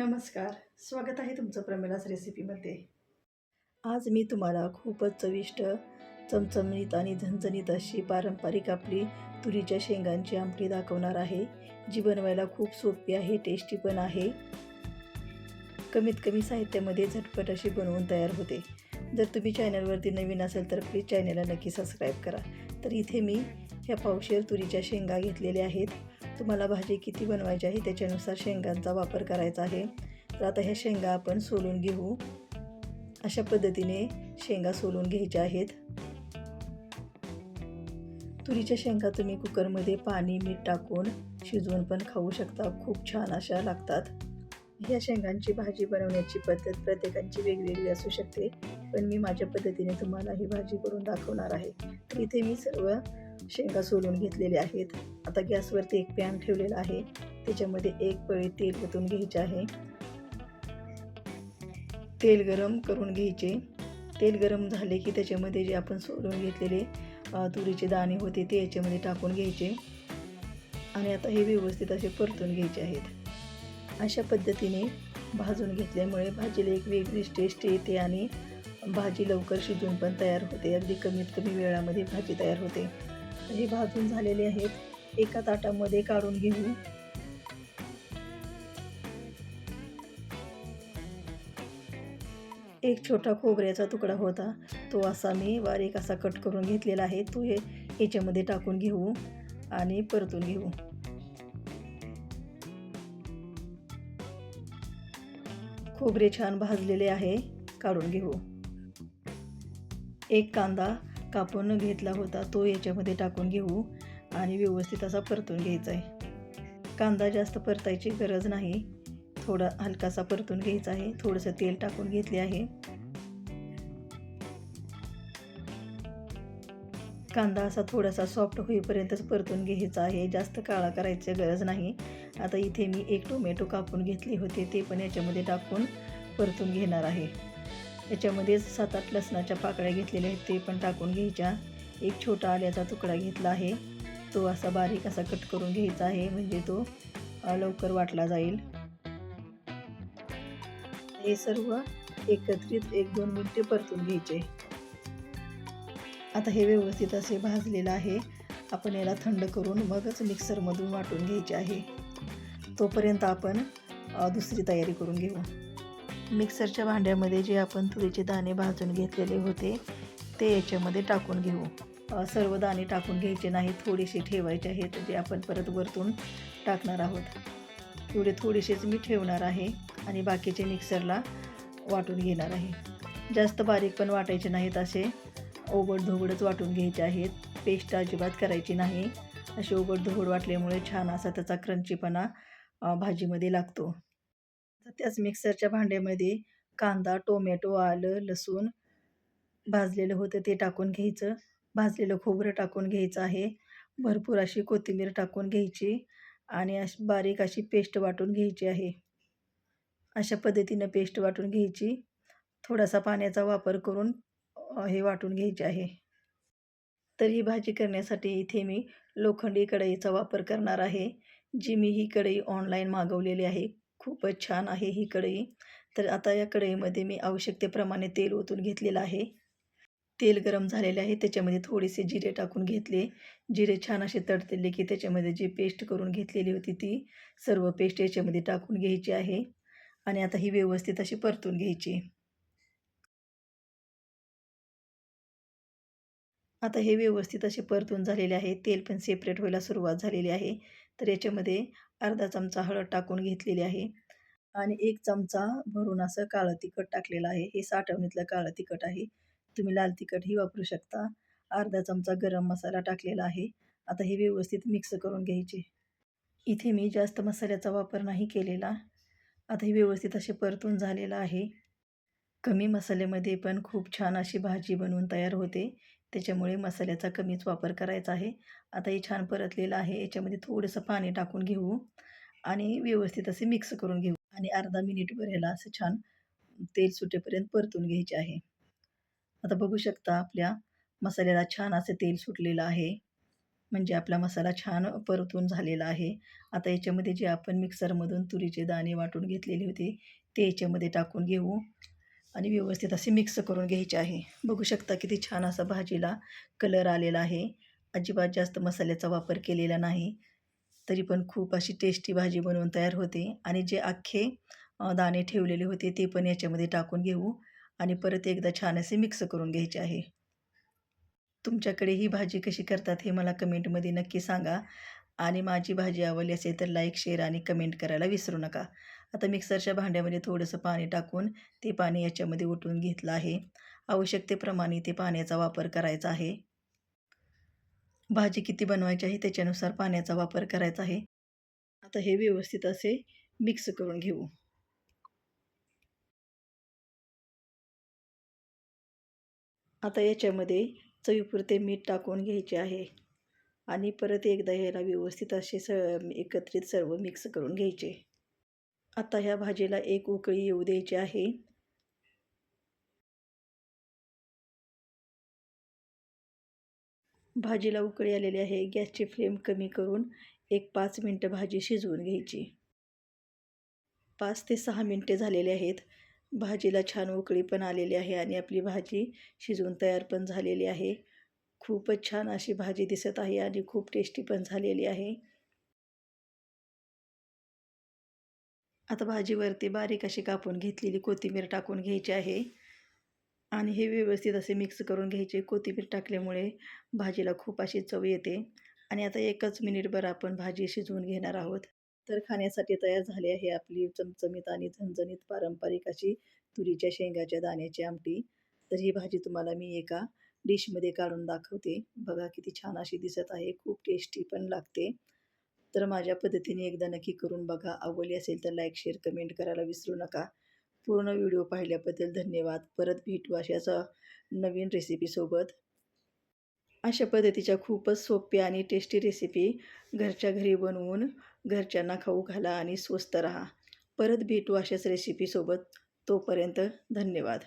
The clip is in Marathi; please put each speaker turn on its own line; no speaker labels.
नमस्कार. स्वागत आहे तुमचं प्रमिलास रेसिपीमध्ये. आज मी तुम्हाला खूपच चविष्ट चमचमीत आणि झणझणीत अशी पारंपरिक आपली तुरीच्या शेंगांची आमटी दाखवणार आहे. जी बनवायला खूप सोपी आहे टेस्टी पण आहे. कमीत कमी साहित्यामध्ये झटपट अशी बनवून तयार होते. जर तुम्ही चॅनलवरती नवीन असेल तर प्लीज चॅनलला नक्की सबस्क्राईब करा. तर इथे मी ह्या पावशेर तुरीच्या शेंगा घेतलेल्या आहेत. तुम्हाला भाजी किती बनवायची आहे त्याच्यानुसार शेंगांचा वापर करायचा आहे. तर आता ह्या शेंगा आपण सोलून घेऊ. अशा पद्धतीने शेंगा सोलून घ्यायच्या आहेत. तुरीच्या शेंगा तुम्ही कुकरमध्ये पाणी मीठ टाकून शिजवून पण खाऊ शकता. खूप छान अशा लागतात. ह्या शेंगांची भाजी बनवण्याची पद्धत प्रत्येकांची वेगवेगळी असू शकते. पण मी माझ्या पद्धतीने तुम्हाला ही भाजी करून दाखवणार आहे. तर इथे मी सर्व शेंगा सोलून घेतलेले आहेत. आता गॅसवरती एक पॅन ठेवलेला आहे. त्याच्यामध्ये एक पळी तेल ओतून घ्यायचे आहे. तेल गरम करून घ्यायचे. तेल गरम झाले की त्याच्यामध्ये जे आपण सोलून घेतलेले तुरीचे दाणे होते ते याच्यामध्ये टाकून घ्यायचे. आणि आता हे व्यवस्थित असे परतून घ्यायचे आहेत. अशा पद्धतीने भाजून घेतल्यामुळे भाजीला एक वेगळीच टेस्ट येते आणि भाजी लवकर शिजून पण तयार होते. अगदी कमीत कमी वेळामध्ये भाजी तयार होते. हे भाजून झालेले आहेत. एका ताटामध्ये काढून घेऊ. एक छोटा खोबऱ्याचा तुकडा होता. तो असा मी बारीक असा कट करून घेतलेला आहे. तो हे याच्यामध्ये टाकून घेऊ आणि परतून घेऊ. खोबरे छान भाजलेले आहे. काढून घेऊ. एक कांदा कापून घेतला होता तो याच्यामध्ये टाकून घेऊ आणि व्यवस्थित असा परतून घ्यायचा आहे. कांदा जास्त परतायची गरज नाही. थोडा हलकासा परतून घ्यायचा आहे. थोडंसं तेल टाकून घेतले आहे. कांदा असा थोडासा सॉफ्ट होईपर्यंतच परतून घ्यायचा आहे. जास्त काळा करायची गरज नाही. आता इथे मी एक टोमॅटो कापून घेतली होते ते पण याच्यामध्ये टाकून परतून घेणार आहे. याच्यामध्ये सात आठ लसणाच्या पाकळ्या घेतलेल्या आहेत ते पण टाकून घ्यायच्या. एक छोटा आल्याचा तुकडा घेतला आहे. तो असा बारीक असा कट करून घ्यायचा आहे म्हणजे तो लवकर वाटला जाईल. हे सर्व एकत्रित एक दोन मिनटे परतून घ्यायचे. आता हे व्यवस्थित असे भाजलेलं आहे. आपण याला थंड करून मगच मिक्सरमधून वाटून घ्यायचे आहे. तोपर्यंत आपण दुसरी तयारी करून घेऊ. मिक्सरच्या भांड्यामध्ये जे आपण तुरीचे दाणे भाजून घेतलेले होते ते याच्यामध्ये टाकून घेऊ. सर्व दाणे टाकून घ्यायचे नाही थोडेसे ठेवायचे आहेत जे आपण परत वरतून टाकणार आहोत. एवढे थोडेसेच मी ठेवणार आहे आणि बाकीचे मिक्सरला वाटून घेणार आहे. जास्त बारीक पण वाटायचे नाहीत असे. ओबड वाटून घ्यायचे आहेत. पेस्ट अजिबात करायची नाही. अशी ओबड वाटल्यामुळे छान असा त्याचा क्रंचीपणा भाजीमध्ये लागतो. तर त्याच मिक्सरच्या भांड्यामध्ये कांदा टोमॅटो आलं लसूण भाजलेलं होतं ते टाकून घ्यायचं. भाजलेलं खोबरं टाकून घ्यायचं आहे. भरपूर अशी कोथिंबीर टाकून घ्यायची आणि अशी बारीक अशी पेस्ट वाटून घ्यायची आहे. अशा पद्धतीनं पेस्ट वाटून घ्यायची. थोडासा पाण्याचा वापर करून हे वाटून घ्यायचे आहे. तर ही भाजी करण्यासाठी इथे मी लोखंडी कढईचा वापर करणार आहे जी मी ही कढई ऑनलाईन मागवलेली आहे. खूपच छान आहे ही कढई. तर आता या कढईमध्ये मी आवश्यकतेप्रमाणे तेल ओतून घेतलेलं आहे. तेल गरम झालेले आहे त्याच्यामध्ये थोडेसे जिरे टाकून घेतले. जिरे छान असे तडतडले की त्याच्यामध्ये जी पेस्ट करून घेतलेली होती ती सर्व पेस्ट याच्यामध्ये टाकून घ्यायची आहे. आणि आता ही व्यवस्थित अशी परतून घ्यायची. आता हे व्यवस्थित असे परतून झालेले आहे. तेल पण सेपरेट व्हायला सुरुवात झालेली आहे. तर याच्यामध्ये अर्धा चमचा हळद टाकून घेतलेली आहे आणि एक चमचा भरून असं काळं तिखट टाकलेलं आहे. हे साठवणीतलं काळं तिखट आहे. तुम्ही लाल तिखटही वापरू शकता. अर्धा चमचा गरम मसाला टाकलेला आहे. आता हे व्यवस्थित मिक्स करून घ्यायचे. इथे मी जास्त मसाल्याचा वापर नाही केलेला. आता हे व्यवस्थित असे परतून झालेलं आहे. कमी मसाल्यामध्ये पण खूप छान अशी भाजी बनवून तयार होते. त्याच्यामुळे मसाल्याचा कमीच वापर करायचा आहे. आता हे छान परतलेलं आहे. याच्यामध्ये थोडंसं पाणी टाकून घेऊ आणि व्यवस्थित असे मिक्स करून घेऊ आणि अर्धा मिनिटभर ह्याला असं छान तेल सुटेपर्यंत परतून घ्यायचे आहे. आता बघू शकता आपल्या मसाल्याला छान असं तेल सुटलेलं आहे. म्हणजे आपला मसाला छान परतून झालेला आहे. आता याच्यामध्ये जे आपण मिक्सरमधून तुरीचे दाणे वाटून घेतलेले होते ते याच्यामध्ये टाकून घेऊ. आणि व्यवस्थित असे मिक्स करून घ्यायचे आहे. बघू शकता किती छान असा भाजीला कलर आलेला आहे. अजिबात जास्त मसाल्याचा वापर केलेला नाही. तरी पण खूप अशी टेस्टी भाजी बनवून तयार होते. आणि जे अख्खे दाणे ठेवलेले होते ते पण याच्यामध्ये टाकून घेऊ. आणि परत एकदा छान असे मिक्स करून घ्यायचे आहे. तुमच्याकडे ही भाजी कशी करतात हे मला कमेंटमध्ये नक्की सांगा. आणि माझी भाजी आवडली असेल तर लाईक शेअर आणि कमेंट करायला विसरू नका. आता मिक्सरच्या भांड्यामध्ये थोडंसं पाणी टाकून ते पाणी याच्यामध्ये ओतून घेतलं आहे. आवश्यकतेप्रमाणे ते पाण्याचा वापर करायचा आहे. भाजी किती बनवायची आहे त्याच्यानुसार पाण्याचा वापर करायचा आहे. आता हे व्यवस्थित असे मिक्स करून घेऊ. आता याच्यामध्ये चवीपुरते मीठ टाकून घ्यायचे आहे. आणि परत एकदा ह्याला व्यवस्थित असे स एकत्रित सर्व मिक्स करून घ्यायचे. आता ह्या भाजीला एक उकळी येऊ द्यायची आहे. भाजीला उकळी आलेली आहे. गॅसची फ्लेम कमी करून एक पाच मिनटं भाजी शिजवून घ्यायची. पाच ते सहा मिनटे झालेले आहेत. भाजीला छान उकळी पण आलेली आहे आणि आपली भाजी शिजवून तयार पण झालेली आहे. खूपच छान अशी भाजी दिसत आहे आणि खूप टेस्टी पण झालेली आहे. आता भाजीवरती बारीक अशी कापून घेतलेली कोथिंबीर टाकून घ्यायची आहे. आणि हे व्यवस्थित असे मिक्स करून घ्यायचे. कोथिंबीर टाकल्यामुळे भाजीला खूप अशी चव येते. आणि आता एकच मिनिटभर आपण भाजी शिजवून घेणार आहोत. तर खाण्यासाठी तयार झाली आहे आपली चमचमीत आणि झणझणीत पारंपरिक अशी तुरीच्या शेंगाच्या दाण्याची आमटी. तर ही भाजी तुम्हाला मी एका डिशमध्ये काढून दाखवते. बघा किती छान अशी दिसत आहे. खूप टेस्टी पण लागते. तर माझ्या पद्धतीने एकदा नक्की करून बघा. आवडली असेल तर लाईक शेअर कमेंट करायला विसरू नका. पूर्ण व्हिडिओ पाहिल्याबद्दल धन्यवाद. परत भेटू अशाचा नवीन रेसिपीसोबत अशा पद्धतीच्या खूपच सोप्या आणि टेस्टी रेसिपी घरच्या घरी बनवून घरच्यांना खाऊ घाला आणि स्वस्त राहा. परत भेटू अशाच रेसिपीसोबत तोपर्यंत धन्यवाद.